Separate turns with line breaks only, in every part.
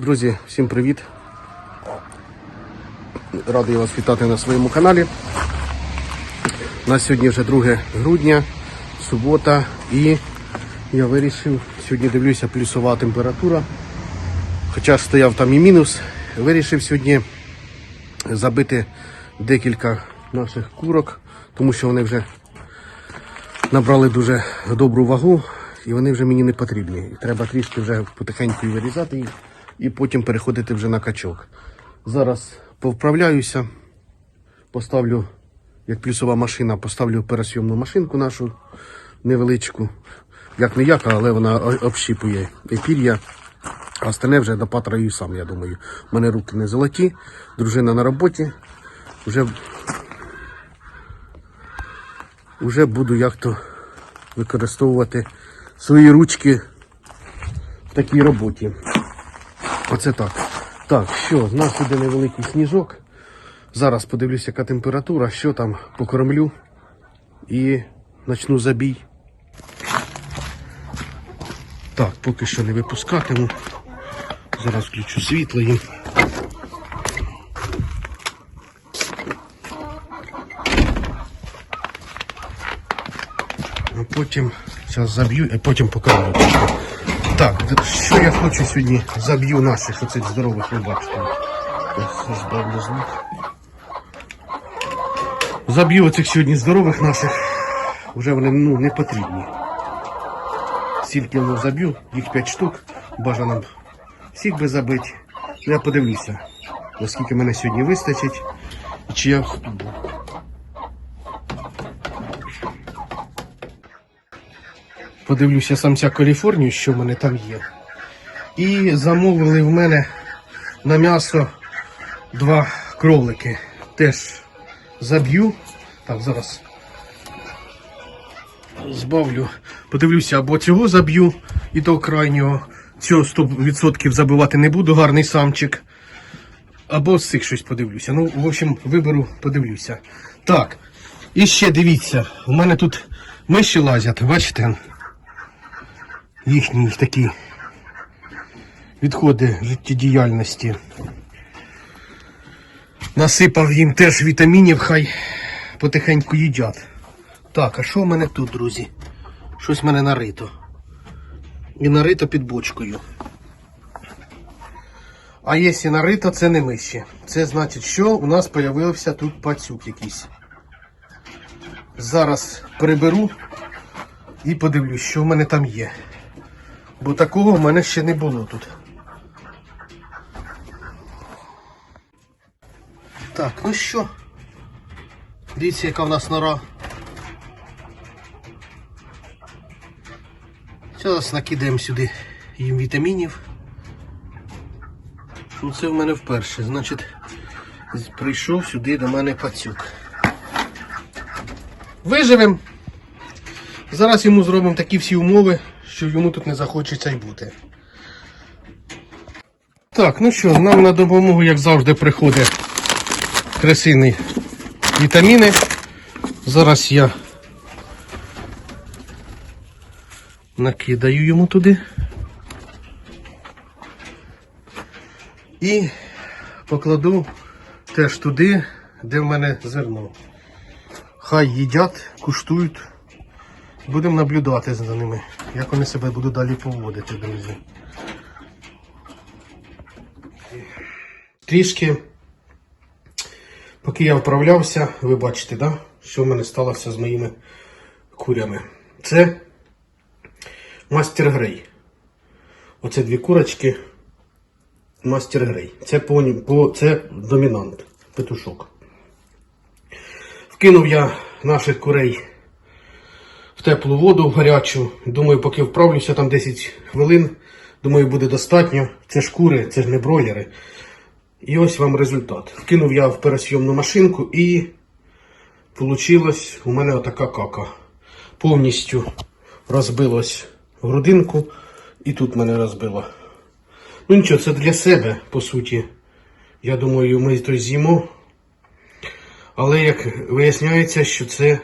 Друзі, всім привіт! Радий вас вітати на своєму каналі. У нас сьогодні вже 2 грудня, субота, і я вирішив, сьогодні дивлюся плюсова температура. Хоча стояв там і мінус, вирішив сьогодні забити декілька наших курок, тому що вони вже набрали дуже добру вагу і вони вже мені не потрібні. Треба трішки вже потихеньку вирізати їх і потім переходити вже на качок. Зараз повправляюся, поставлю, як плюсова машина, поставлю пересйомну машинку нашу невеличку. Як не яка, але вона общіпує і пір'я. А остальне вже допатраю сам, я думаю. У мене руки не золоті, дружина на роботі. Вже, вже буду як-то використовувати свої ручки в такій роботі. Оце так. Так, що, в нас іде невеликий сніжок. Зараз подивлюся, яка температура, що там покормлю і почну забій. Так, поки що не випускатиму. Зараз включу світло їм. А потім зараз заб'ю, а потім покажу. Так, що я хочу сьогодні заб'ю наших оцих здорових, звук. Заб'ю оцих сьогодні здорових наших. Вже вони ну, не потрібні. Стільки ну, заб'ю, їх 5 штук. Бажано всіх би забити. Ну, я подивлюся, наскільки мене сьогодні вистачить. І чи я Подивлюся самця Каліфорнію, що в мене там є. І замовили в мене на м'ясо два кролики. Теж заб'ю. Так, зараз збавлю. Подивлюся, або цього заб'ю і до крайнього. Цього 100% забивати не буду, гарний самчик. Або з цих щось подивлюся. Ну, в общем, виберу, подивлюся. Так. І ще дивіться, у мене тут миші лазять, бачите? Їхні такі відходи життєдіяльності. Насипав їм теж вітамінів, хай потихеньку їдять. Так, а що в мене тут, друзі? Щось в мене нарито. І нарито під бочкою. А якщо нарито, це не миші. Це значить, що у нас з'явився тут пацюк якийсь. Зараз приберу і подивлюсь, що в мене там є. Бо такого в мене ще не було тут. Так, ну що? Дивіться, яка в нас нора. Зараз накидаємо сюди їм вітамінів. Ну це в мене вперше. Значить, прийшов сюди до мене пацюк. Виживемо. Зараз йому зробимо такі всі умови, що йому тут не захочеться й бути. Так, ну що, нам на допомогу, як завжди, приходить кресиний вітаміни. Зараз я накидаю йому туди. І покладу теж туди, де в мене зерно. Хай їдять, куштують. Будемо наблюдати за ними, як вони себе будуть далі поводити, друзі. Трішки, поки я вправлявся, ви бачите, да? що в мене сталося з моїми курями. Це мастер грей. Оце дві курочки. Мастер грей. Це по, по це домінант, петушок. Вкинув я наших курей в теплу воду, в гарячу. Думаю, поки вправлюся там 10 хвилин. Думаю, буде достатньо. Це ж кури, це ж не бройлери. І ось вам результат. Вкинув я в пересйомну машинку і вийшла у мене отака кака. Повністю розбилось грудинку і тут мене розбило. Ну нічого, це для себе, по суті. Я думаю, ми то з'їмо. Але як виясняється, що це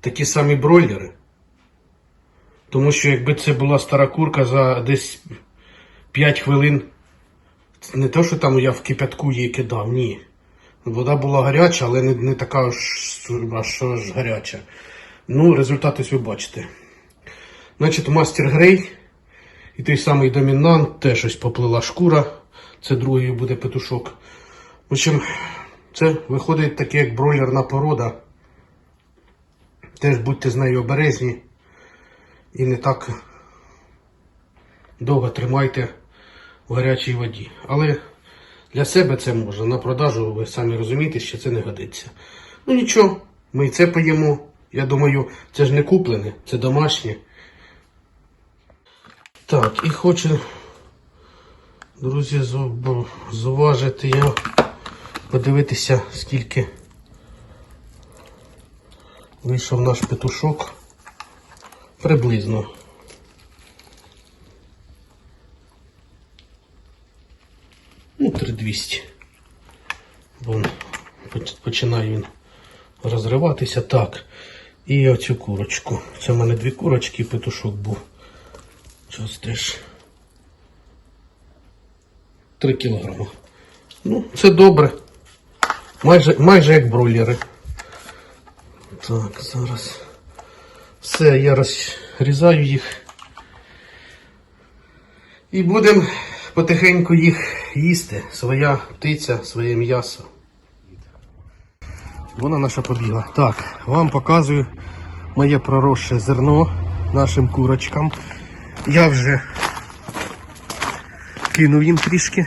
такі самі бройлери. Тому що якби це була стара курка за десь 5 хвилин Не те, що там я в кипятку її кидав, ні. Вода була гаряча, але не, не така аж, аж, аж гаряча. Ну, результат ось ви бачите. Значить, мастер Грей і той самий домінант, теж ось поплила шкура. Це другий буде петушок. В общем, це виходить таке, як бройлерна порода. Теж будьте з нею обережні і не так довго тримайте в гарячій воді. Але для себе це можна. На продажу ви самі розумієте, що це не годиться. Ну нічого, ми і це поїмо. Я думаю, це ж не куплене, це домашнє. Так, і хочу, друзі, зу- зуважити я, подивитися, скільки вийшов наш петушок. Приблизно. Ну, 3200. Вон, починає він розриватися. Так. І оцю курочку. Це в мене дві курочки петушок був. Час теж. 3 кілограми. Ну, це добре. Майже, майже як бройлери. Так, зараз. Все, я розрізаю їх. І будемо потихеньку їх їсти. Своя птиця, своє м'ясо. Вона наша побігла. Так, вам показую моє проросше зерно нашим курочкам. Я вже кинув їм трішки.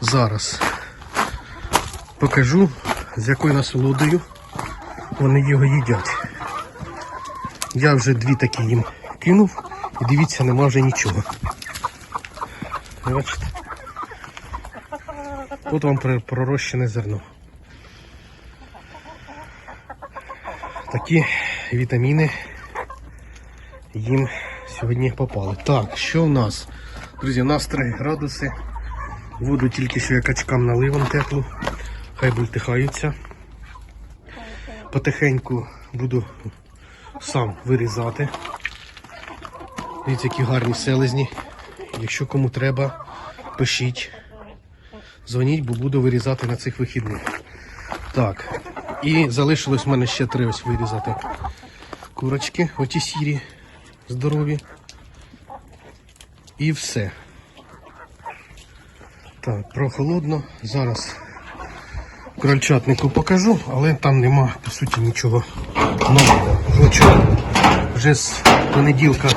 Зараз покажу, з якою насолодою вони його їдять. Я вже дві такі їм кинув і дивіться, нема вже нічого. Бачите? От вам пророщене зерно. Такі вітаміни їм сьогодні попали. Так, що в нас? Друзі, у нас 3 градуси. Воду тільки що я качкам налив вам теплу. Хай бултихаються. Потихеньку буду сам вирізати. Дивіться, які гарні селезні. Якщо кому треба, пишіть. Дзвоніть, бо буду вирізати на цих вихідних. Так. І залишилось в мене ще три ось вирізати. Курочки, оті сірі, здорові. І все. Так, прохолодно. Зараз крольчатнику покажу, але там нема по суті нічого нового. Хочу вже з понеділка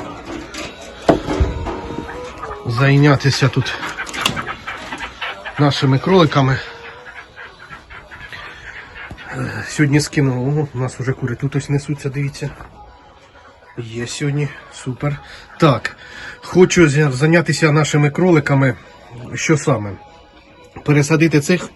зайнятися тут нашими кроликами. Сьогодні скинув, у нас вже кури тут ось несуться, дивіться. Є сьогодні, супер. Так, хочу зайнятися нашими кроликами. Що саме? Пересадити цих